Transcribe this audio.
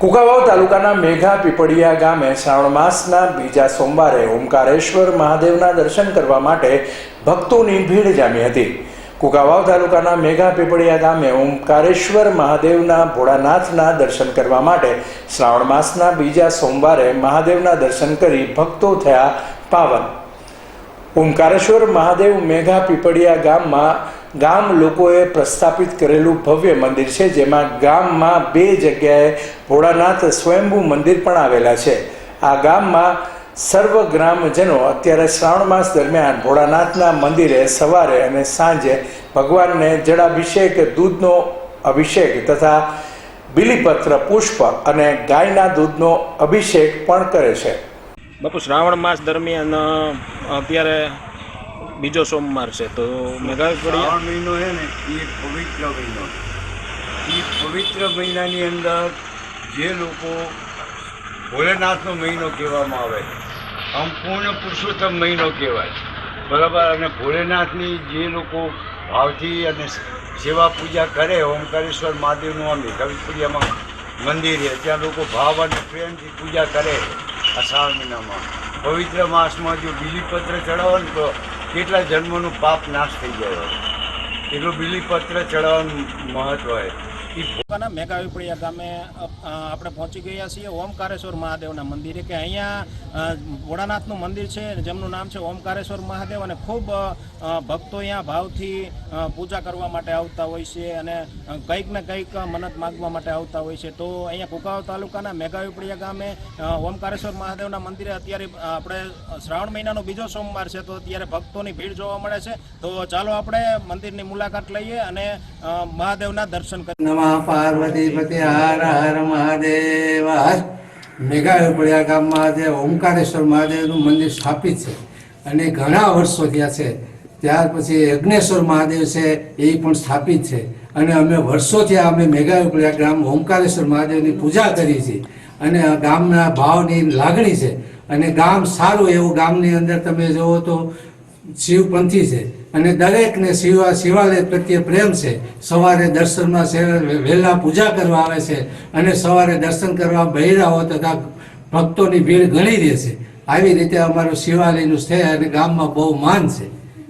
કુકાવાવ તાલુકાના મેઘા પીપળિયા ગામે શ્રાવણ માસના બીજા સોમવારે ઓમકારેશ્વર મહાદેવના દર્શન કરવા માટે ભક્તોની ભીડ જામી હતી. કુકાવાવ તાલુકાના મેઘા પીપળિયા ગામે ઓમકારેશ્વર મહાદેવના ભોળાનાથના દર્શન કરવા માટે શ્રાવણ માસના બીજા સોમવારે મહાદેવના દર્શન કરી ભક્તો થયા પાવન. ઓમકારેશ્વર મહાદેવ મેઘા પીપળિયા ગામમાં ગામ લોકોએ પ્રસ્થાપિત કરેલું ભવ્ય મંદિર છે, જેમાં ગામમાં બે જગ્યાએ ભોળાનાથ સ્વયંભૂ મંદિર પણ આવેલા છે. આ ગામમાં સર્વ ગ્રામજનો અત્યારે શ્રાવણ માસ દરમિયાન ભોળાનાથના મંદિરે સવારે અને સાંજે ભગવાનને જળાભિષેક, દૂધનો અભિષેક તથા બિલીપત્ર, પુષ્પ અને ગાયના દૂધનો અભિષેક પણ કરે છે. બાપુ, શ્રાવણ માસ દરમિયાન અત્યારે બીજો સોમવાર છે, તો મેઘા મહિનો છે ને એ પવિત્ર મહિનો. એ પવિત્ર મહિનાની અંદર જે લોકો ભોલેનાથનો મહિનો કહેવામાં આવે સંપૂર્ણ પુરુષોત્તમ મહિનો કહેવાય બરાબર? અને ભોલેનાથની જે લોકો ભાવથી અને સેવા પૂજા કરે, ઓમકારેશ્વર મહાદેવનું આમ મેઘાવીપુરિયામાં મંદિર છે, ત્યાં લોકો ભાવ અને પ્રેમથી પૂજા કરે આ મહિનામાં. પવિત્ર માસમાં જો બીજી પત્ર ચડાવો ને, તો કેટલા જન્મનું પાપ નાશ થઈ જાય એટલું બીલીપત્ર ચડાવવાનું મહત્વ છે એ તાલુકાના મેઘા વિપળિયા ગામે આપણે પહોંચી ગયા છીએ ઓમકારેશ્વર મહાદેવના મંદિરે, કે અહીંયા ભોળાનાથનું મંદિર છે, જેમનું નામ છે ઓમકારેશ્વર મહાદેવ, અને ખૂબ ભક્તો અહીંયા ભાવથી પૂજા કરવા માટે આવતા હોય છે અને કંઈક ને કંઈક મન્નત માગવા માટે આવતા હોય છે. તો અહીંયા કુકાવ તાલુકાના મેગાવીપળિયા ગામે ઓમકારેશ્વર મહાદેવના મંદિરે અત્યારે આપણે શ્રાવણ મહિનાનો બીજો સોમવાર છે, તો અત્યારે ભક્તોની ભીડ જોવા મળે છે. તો ચાલો આપણે મંદિરની મુલાકાત લઈએ અને મહાદેવના દર્શન કરીએ. નમઃ. પાર્વતી પતિ હર હર મહાદેવ. મેઘાપડિયા ગામમાં જે ઓમકારેશ્વર મહાદેવનું મંદિર સ્થાપિત છે. અને ઘણા વર્ષો થયા છે. ત્યાર પછી યજ્ઞેશ્વર મહાદેવ છે, એ પણ સ્થાપિત છે. અને અમે વર્ષોથી અમે મેઘાયુપડિયા ગામ ઓમકારેશ્વર મહાદેવની પૂજા કરી છે અને ગામના ભાવની લાગણી છે. અને ગામ સારું એવું ગામની અંદર તમે જુઓ તો શિવપંથી છે. અને દરેકને શિવ, શિવાલય પ્રત્યે પ્રેમ છે. સવારે દર્શનમાં વહેલા પૂજા કરવા આવે છે અને સવારે દર્શન કરવા બહેરાઓ તથા ભક્તોની ભીડ ઘણી રહે છે. આવી રીતે અમારું શિવાલયનું છે અને ગામમાં બહુ માન છે.